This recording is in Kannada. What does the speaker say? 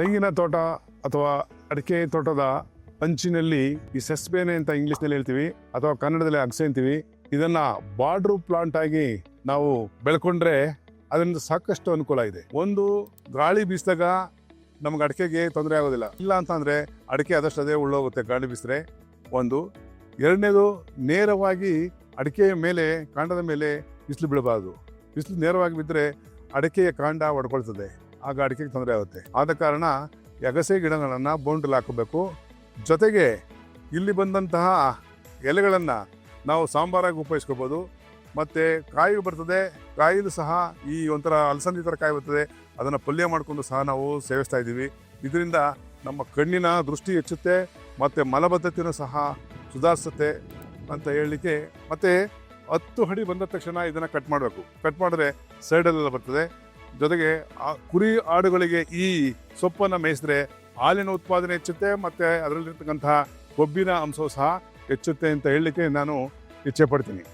ತೆಂಗಿನ ತೋಟ ಅಥವಾ ಅಡಿಕೆ ತೋಟದ ಅಂಚಿನಲ್ಲಿ ಈ ಸೆಸ್ಬೇನೆ ಅಂತ ಇಂಗ್ಲಿಷ್ನಲ್ಲಿ ಹೇಳ್ತೀವಿ, ಅಥವಾ ಕನ್ನಡದಲ್ಲಿ ಅಗಸೆ ಅಂತೀವಿ, ಇದನ್ನ ಬಾರ್ಡ್ರು ಪ್ಲಾಂಟ್ ಆಗಿ ನಾವು ಬೆಳ್ಕೊಂಡ್ರೆ ಅದರಿಂದ ಸಾಕಷ್ಟು ಅನುಕೂಲ ಇದೆ. ಒಂದು ಗಾಳಿ ಬೀಸಿದಾಗ ನಮ್ಗೆ ಅಡಿಕೆಗೆ ತೊಂದರೆ ಆಗೋದಿಲ್ಲ. ಇಲ್ಲ ಅಂತಂದರೆ ಅಡಿಕೆ ಆದಷ್ಟು ಅದೇ ಉಳ್ಳೋಗುತ್ತೆ ಗಾಳಿ ಬೀಸಿದ್ರೆ. ಒಂದು. ಎರಡನೇದು, ನೇರವಾಗಿ ಅಡಿಕೆಯ ಮೇಲೆ, ಕಾಂಡದ ಮೇಲೆ ಬಿಸಿಲು ಬೀಳಬಾರ್ದು. ಬಿಸಿಲು ನೇರವಾಗಿ ಬಿದ್ದರೆ ಅಡಿಕೆಯ ಕಾಂಡ ಒಡ್ಕೊಳ್ತದೆ. ಆಗ ಅಡಿಕೆಗೆ ತೊಂದರೆ ಆಗುತ್ತೆ. ಆದ ಕಾರಣ ಎಗಸೆ ಗಿಡಗಳನ್ನು ಬೌಂಡ್ರಲ್ಲಿ ಹಾಕಬೇಕು. ಜೊತೆಗೆ ಇಲ್ಲಿ ಬಂದಂತಹ ಎಲೆಗಳನ್ನು ನಾವು ಸಾಂಬಾರಾಗಿ ಉಪಯೋಗಿಸ್ಕೋಬೋದು. ಮತ್ತು ಕಾಯಿ ಬರ್ತದೆ ಕಾಯಿಲು ಸಹ ಈ ಒಂಥರ ಅಲಸಂದಿ ಥರ ಕಾಯಿ ಬರ್ತದೆ. ಅದನ್ನು ಪಲ್ಯ ಮಾಡಿಕೊಂಡು ಸಹ ನಾವು ಸೇವಿಸ್ತಾ ಇದ್ದೀವಿ. ಇದರಿಂದ ನಮ್ಮ ಕಣ್ಣಿನ ದೃಷ್ಟಿ ಹೆಚ್ಚುತ್ತೆ, ಮತ್ತು ಮಲಬದ್ಧತೆಯೂ ಸಹ ಸುಧಾರಿಸುತ್ತೆ ಅಂತ ಹೇಳಲಿಕ್ಕೆ ಮತ್ತು ಹತ್ತು ಅಡಿ ಬಂದ ತಕ್ಷಣ ಇದನ್ನು ಕಟ್ ಮಾಡಬೇಕು. ಕಟ್ ಮಾಡಿದ್ರೆ ಸೈಡಲ್ಲೆಲ್ಲ ಬರ್ತದೆ. ಜೊತೆಗೆ ಆ ಕುರಿ ಆಡುಗಳಿಗೆ ಈ ಸೊಪ್ಪನ್ನು ಮೇಯಿಸಿದ್ರೆ ಹಾಲಿನ ಉತ್ಪಾದನೆ ಹೆಚ್ಚುತ್ತೆ ಮತ್ತು ಅದರಲ್ಲಿರ್ತಕ್ಕಂತಹ ಕೊಬ್ಬಿನ ಅಂಶವು ಸಹ ಹೆಚ್ಚುತ್ತೆ ಅಂತ ಹೇಳಲಿಕ್ಕೆ ನಾನು ಇಚ್ಛೆ ಪಡ್ತೀನಿ.